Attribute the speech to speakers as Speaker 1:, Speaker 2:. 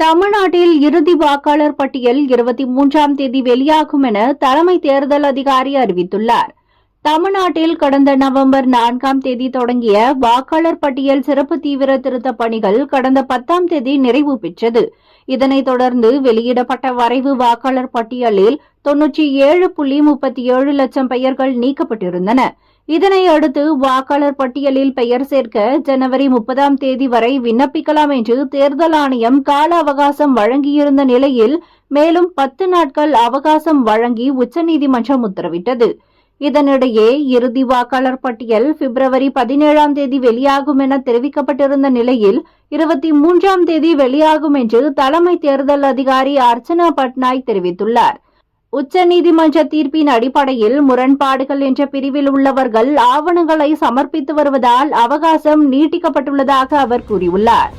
Speaker 1: தமிழ்நாட்டில் இறுதி வாக்காளர் பட்டியல் இருபத்தி மூன்றாம் தேதி வெளியாகும் என தலைமை தேர்தல் அதிகாரி அறிவித்துள்ளார். தமிழ்நாட்டில் கடந்த நவம்பர் நான்காம் தேதி தொடங்கிய வாக்காளர் பட்டியல் சிறப்பு தீவிர திருத்த பணிகள் கடந்த பத்தாம் தேதி நிறைவு பெற்றது. இதனைத் தொடர்ந்து வெளியிடப்பட்ட வரைவு வாக்காளர் பட்டியலில் தொன்னூற்றி ஏழு புள்ளி முப்பத்தி ஏழு லட்சம் பெயர்கள் நீக்கப்பட்டிருந்தன. இதனை அடுத்து வாக்காளர் பட்டியலில் பெயர் சேர்க்க ஜனவரி முப்பதாம் தேதி வரை விண்ணப்பிக்கலாம் என்று தேர்தல் ஆணையம் கால அவகாசம் வழங்கியிருந்த நிலையில் மேலும் பத்து நாட்கள் அவகாசம் வழங்கி உச்சநீதிமன்றம் உத்தரவிட்டது. இதனிடையே இறுதி வாக்காளர் பட்டியல் பிப்ரவரி பதினேழாம் தேதி வெளியாகும் என தெரிவிக்கப்பட்டிருந்த நிலையில் இருபத்தி மூன்றாம் தேதி வெளியாகும் என்று தலைமை தேர்தல் அதிகாரி அர்ச்சனா பட்நாயக் தெரிவித்துள்ளார். உச்சநீதிமன்ற தீர்ப்பின் அடிப்படையில் முரண்பாடுகள் என்ற பிரிவில் உள்ளவர்கள் ஆவணங்களை சமர்ப்பித்து வருவதால் அவகாசம் நீட்டிக்கப்பட்டுள்ளதாக அவர் கூறியுள்ளார்.